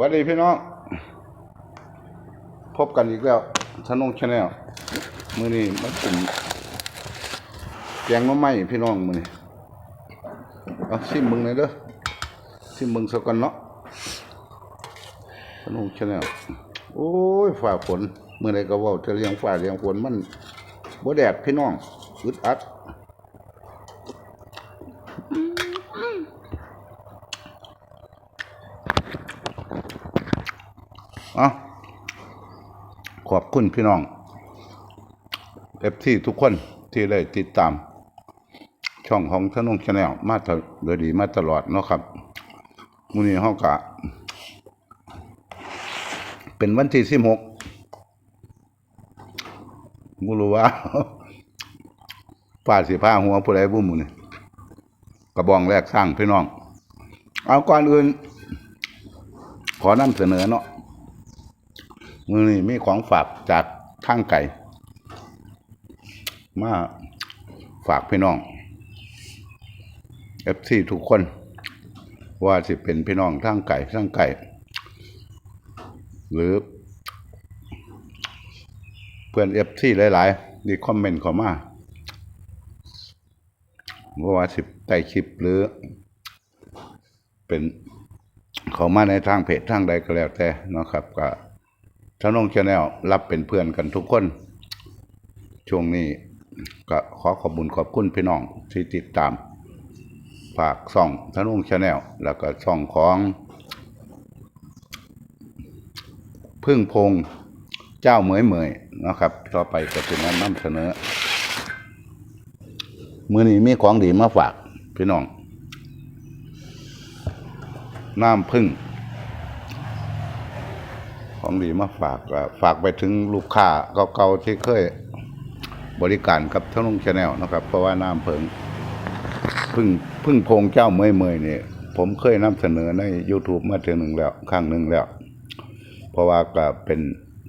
วัสดีพี่น้อง พบกันอีกแล้วชนงชาแนลมือนี้มันเป็นแกงมะไม้พี่น้องมือนี้เอาชิมมึงเลยเด้อชิมมึงสักกันเนาะชนงชาแนลโอ้ยฝ่าฝนเมื่อไรก็ว่าจะเลี้ยงฝ่าเลี้ยงฝนมันบ่แดดพี่น้องอึดอัด อะขอบ คุณพี่น้องเอฟที่ทุกคนที่ได้ติดตาม ช่องของทนงชาแนลมาตลอดโดยดีมาตลอดเนาะครับมื้อนี้เฮากะ เป็นวันที่สิบหกบ่รู้ว่าฝ่าสิผ้าหัวผู้ใดบุ้มอนี่กระบองแรกสร้างพี่น้อง เอาก่อนอื่น ขอนำเสนอเนาะ มือนี่มีของฝากจากทางไก่มาฝากพี่น้องเอฟซีทุกคน ว่าสิเป็นพี่น้องทางไก่ทางไก่ หรือ เพื่อนเอฟซีหลายๆดีคอมเมนต์เข้ามาว่าสิใต้คลิปหรือ เป็นเขามาในทางเพจทางใดก็แล้วแต่นะครับก็ ท่าน้องชาแนลรับเป็นเพื่อนกันทุกคน ช่วงนี้ก็ขอขอบุญขอบคุณพี่น้องที่ติดตามฝากส่องท่านองชาแนลแล้วก็ส่องของ พึ่งพงเจ้าเหมยเหมยนะครับ ต่อไปก็จะนำเสนอมือนี้มีของดีมาฝากพี่น้อง น้ำพึ่ง ของดีมาฝากฝากไปถึงลูกค้าเก่าๆที่เคยบริการกับทั้งลุงชาแนลนะครับ เพราะว่าน้ำเพิงพึ่งพึ่งพงเจ้าเมยเมยเนี่ยผมเคยนำเสนอใน YouTube มาถึงหนึ่งแล้วข้างหนึ่งแล้ว เพราะว่าก็เป็น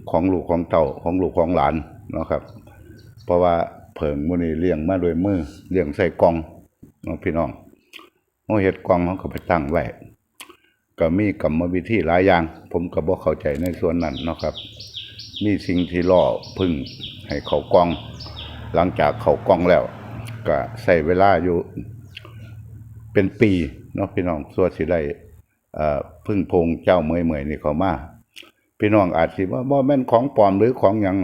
ของลูกของเต่าของลูกของหลานนะครับ เพราะว่าเพิงมื้อนี้เลี้ยงมาด้วยมือเลี้ยงใส่กล่องเนาะพี่น้องเอาเฮ็ดกล่องเขาก็ไปตั้งไว้ ก็มีกรรมวิธีหลายอย่าง ผมก็บ่เข้าใจในส่วนนั้นนะครับ มีสิ่งที่ล่อพึ่งให้เขากอง หลังจากเขากองแล้ว ก็ใช้เวลาอยู่เป็นปีเนาะพี่น้องส่วนสิได้พึ่งพงเจ้าเมยเมยนี่เขามาพี่น้องอาจสิว่าบ่แม่นของปลอมหรือของหยัง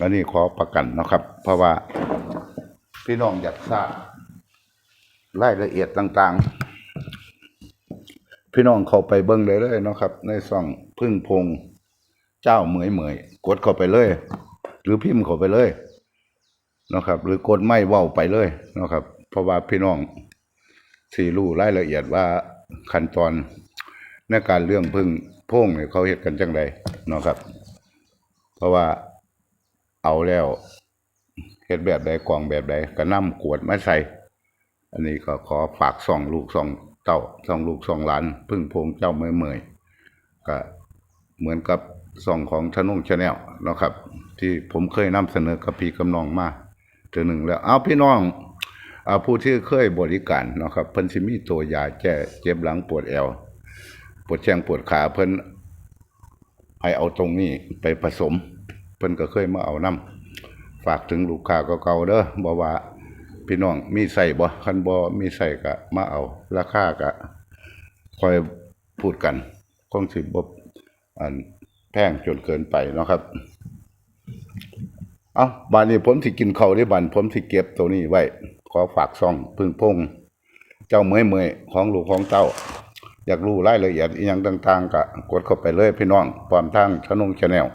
อันนี้ขอประกันนะครับ เพราะว่าพี่น้องอยากทราบรายละเอียดต่าง ๆ พี่น้องเข้าไปเบิ่งได้เลยเนาะครับ ในช่องพึ่งพงเจ้าเหมยเหมยกดเข้าไปเลย หรือพิมพ์เข้าไปเลยนะครับ หรือกดไม่เว้าไปเลยนะครับ เพราะว่าพี่น้องสี่รู้รายละเอียดว่าขั้นตอนในการเรื่องพึ่งพงเนี่ยเขาเฮ็ดกันจังไดนะครับ เพราะว่าเอาแล้วเฮ็ดแบบใดกล่องแบบใดก็นำกวดมาใส่ อันนี้ก็ขอฝากส่องลูกส่อง เต้าสองลูกสองหลาน พึ่งพงเจ้าเมยเมยก็เหมือนกับส่องของชนงชาแนลนาะครับ ที่ผมเคยนำเสนอกับพี่กำนองมาเทือหนึ่งแล้ว เอาพี่น้องเอาผู้ที่เคยบริการเนาะครับเพิ่นสิมีตัวยาแก้เจ็บหลังปวดแอว ปวดแข้งปวดขาเพิ่นให้เอาตรงนี้ไปผสม เพิ่นก็เคยมาเอานํฝากถึงลูกค้าเก่าๆเด้อบอกว่า พี่น้องมีใส่บ่คันบ่มีใส่ก็มาเอา ราคาก็ค่อยพูดกันคงสิบ่อันแพงจนเกินไปนะครับ เอาบานนี้ผมสิกินเขาวได้บันผมสิเก็บตัวนี้ไว้ ขอฝากซ่องพึ่งพงเจ้าเมยเมยของลูกของเต้า อยากรู้รายละเอียดอีหยังต่าง ๆก็กดเข้าไปเลยพี่น้องพร้อมทางชนงชาแนล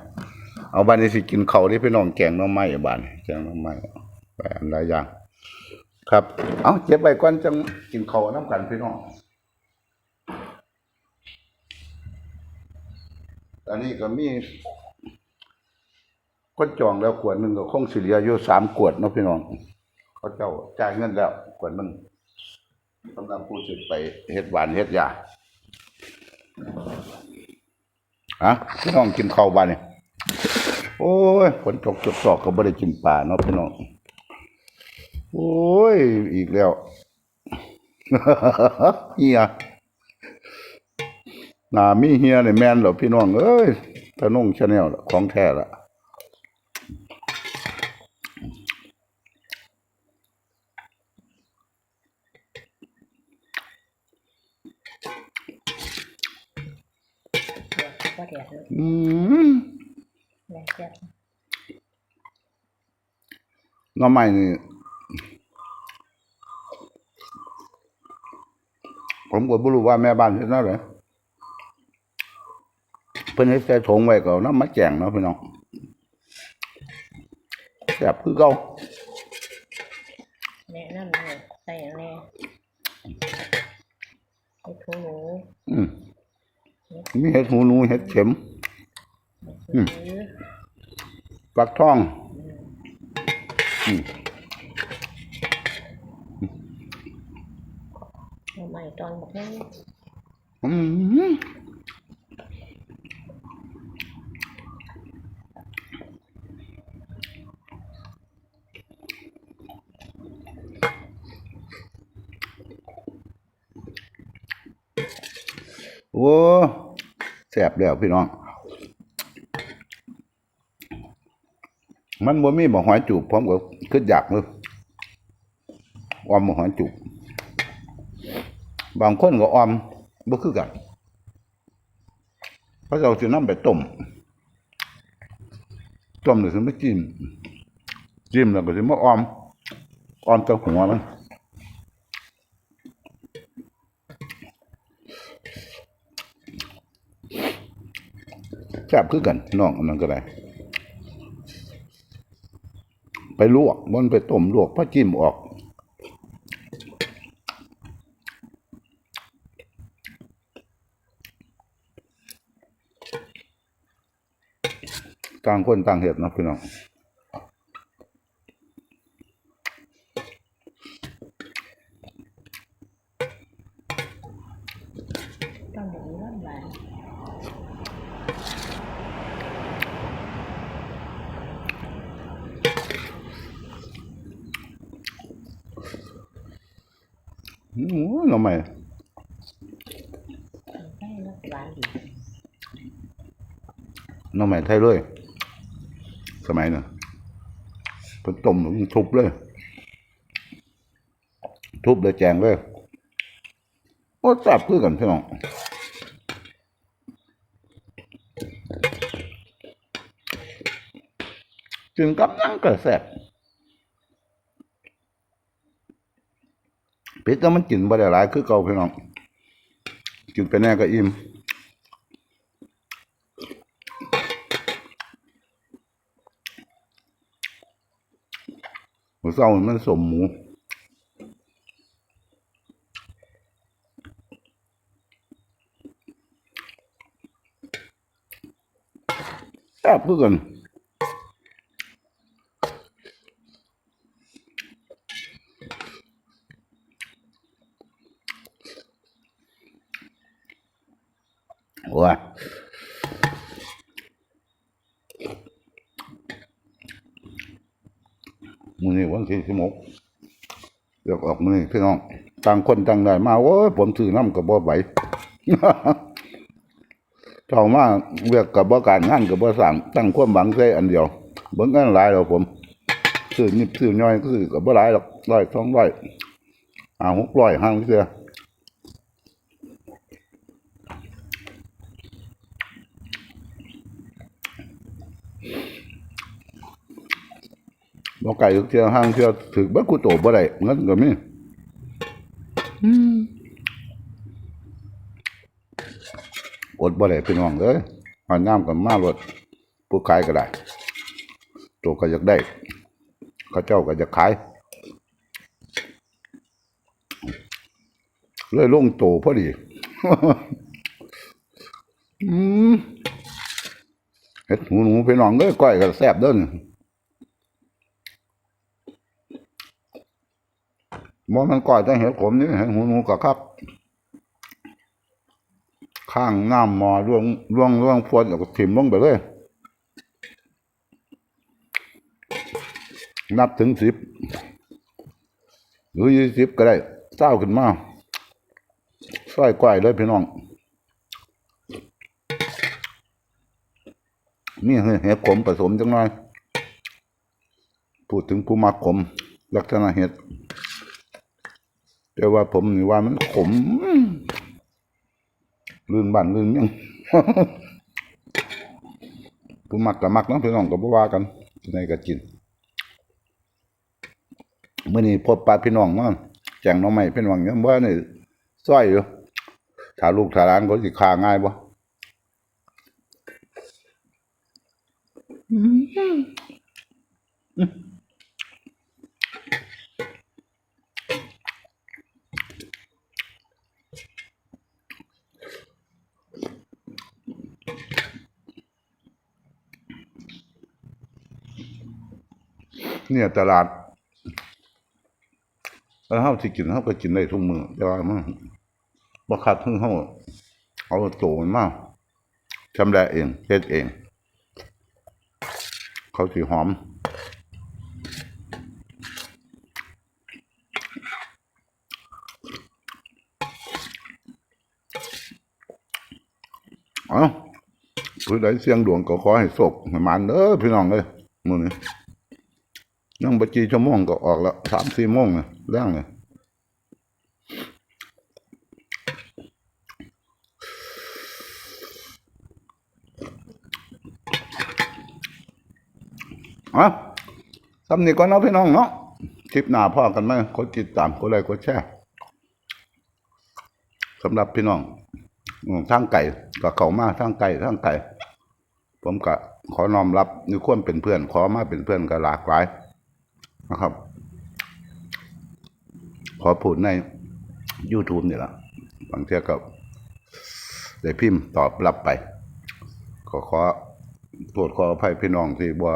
เอาบานนี้สิกินเขาวที่พี่น้องแกงน้ำไม้บานแกงน้ำไม้ไปอันหลายอย่าง ครับ เอาเจ็บไปก่อนจังกินข้าวน้ำกันพี่น้องอันนี้ก็มีคนจองแล้วขวดหนึ่งก็คงสิเหลืออยู่สามขวดเนาะพี่น้องเขาเจ้าจ่ายเงินแล้วขวดหนึ่งสำหรับผู้สิไปเฮ็ดหวานเฮ็ดยาฮะพี่น้องกินข้าวบ้านนี่โอ้ยฝนตกจดสอกก็บ่ได้กินปลาเนาะพี่น้อง โอ้ย อีกแล้ว เฮียหนามีเฮียในแมนเหรอพี่น้อง เอ้ยตะนุ่งชาแนลของแท้ละก็เดี๋ยวนะอืมแม่เจ็บหน้อใหม่นี่ ผมก็บ่รู้ว่าแม่บ้านเฮ็ดแนั่นเลยเพิ่นเฮ็ดใส่ถุงไว้ก็เอาน้ำมาแจงเนาะพี่น้องแซ่บคือเก่าแนะนำเลยใส่อย่างแน่ไอ้ถุงหนูอืมมีเห็ดหูหนูเห็ดเข็ม อืมหรือฟักทองหน่อไม้ ตอนบอกให้อืมโอ้แซ่บแล้วพี่น้อง มันบ่มีบ่หอยจูบพร้อมกับคืออยากเลยออมบ่หอยจูบ บางคนก็ออมบ่คือกันเพราะเราสินำไปต้มต้มแล้วสิมาจิ้มจิ้มแล้วก็สิมาออมออมแตะหัวมันแซ่บคือกันน้องอันนั้นก็ได้ ไปลวกมันไปต้มลวกพอจิ้มออก ต่างคนต่างเห็ดนะพี่น้องตอนเด็กนี้หวานอืมทำไมใส่แล้วหวานดีน้องใหม่ไทยเลย สมัยน่ะเพิ่นต้มแล้วมันทุบเลย ทุบเลยแจงเลยโอ้จับคือกันพี่น้องจึงกับนั่งกระแสบเป็ดแต่มันกินบ่ได้หลายคือเก่าพี่น้องกินไปแน่ก็อิ่ม เศร้ามันสมหมูแซ่บเพื่อนว้ามือนี้ วันที่สิบหกเลือกออกมือนี้พี่น้องต่างคนต่างได้มาโอ้ยผมถือน้ำกับบ่ไหวเท่ามาเรียกกับบ่การงานกับบ่สั่งตั้งความหวังใส่อันเดียวเบิ้งกันหลายแล้วผมซื้อนิบซื้อน้อยก็ซื้อกับบ่หลายหรอกร้อยสองร้อยอ่าหกร้อยห้างเสีย บ่ไก่เที่ยวห้างเที่ยวถึกบ่กูโตบ่ได้เงินก็มีอดบ่ได้พี่น้องเอ้ยหอยน้ำกับมารถผู้ขายก็ได้ตัวก็อยากได้เขาเจ้าก็จะขายเลยลงโตพอดีอืมเฮ็ดหูหนูพี่น้องเอ้ยก้อยก็แซ่บเด้อ นบ่มันก้อยแต่เห็ดขมนี่เห็ดหูหนูก็ครับ ข้างน้ำมอร่วงร่วงร่วงฟวนแล้วก็ถิ่มลงไปเลยนับถึงสิบหรือยี่สิบก็ได้เศร้าขึ้นมาซอยก้อยเลยพี่น้อง นี่เห็ดขมผสมจังหน่อย พูดถึงผู้มักขม ลักษณะเห็ด แต่ว่าผมนี่ว่ามันขมลื่นบ้านลื่นเมี่ยงผู้มักกับมักเน้องพี่น้องก็บ่ว่ากันในก็กินเมื่อนี้พบปะพี่น้องมาแจงน้องใหม่พี่น้องยังว่านี่ซอยอยู่ถ้าลูกถ้าหลานก็สิคาง่ายบ่ เนี่ยตลาดแล้วเฮาสิกินเฮาก็กินได้ทุกมื้อแต่ว่ามันบ่คัดถึงเฮาเอาโตมันมาชำแหละเองเฮ็ดเอง เขาสิหอมเอาผู้ใดเสียงดวงก็ขอให้โชคให้มันเด้อพี่น้องเอ้ยมื้อนี้ ยังบ่กี่ชั่วโมงก็ออกแล้ว3-4โมงเลยแรงเลยเอะสำนีก่อนเนาะพี่น้องเนาะคลิปหน้าพ่อกันไหมกดติดตามกดไลค์กดแชร์สำหรับพี่น้องทางไก่ก็เขามาทางไก่ทางไก่ ผมก็ขอน้อมรับในความเป็นเพื่อน ขอมาเป็นเพื่อนก็หลากหลาย นะครับ ขอพูดใน YouTube นี่แหละบางเทีก็ได้พิมพ์ตอบรับไป ขอขอโทษขออภัยพี่น้องที่บ่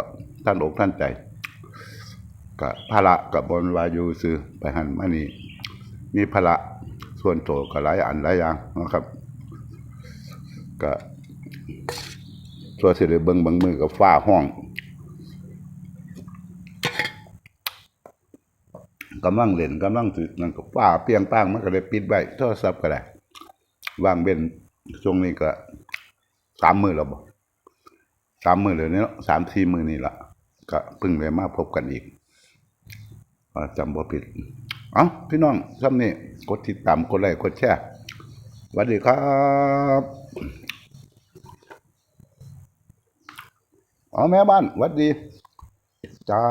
ท่านอกท่านใจกับภาระกับบนวายูซื้อไปหันมานี่มีภาระส่วนโตวก็หลายอันหลายอย่างนะครับก็ตัวเสิได้เบิ่งเบางมือกับฟ้าห้อง กำลังเล่นกำลังสินั่นก็ฟ้าเปียงป้างมันก็เลยปิดไว้โทรศัพท์ก็ได้วางเว้นช่วงนี้ก็สามมือแล้วบ่สามมือเลยเนาะสามสี่มือนี่ละก็พิ่งได้มาพบกันอีกจำบ่ผิดเอ้าพี่น้องซ้ำนี่กดติดตามกดไลค์กดแชร์สวัสดีครับอ๋อแม่บ้านวัดดี จ้า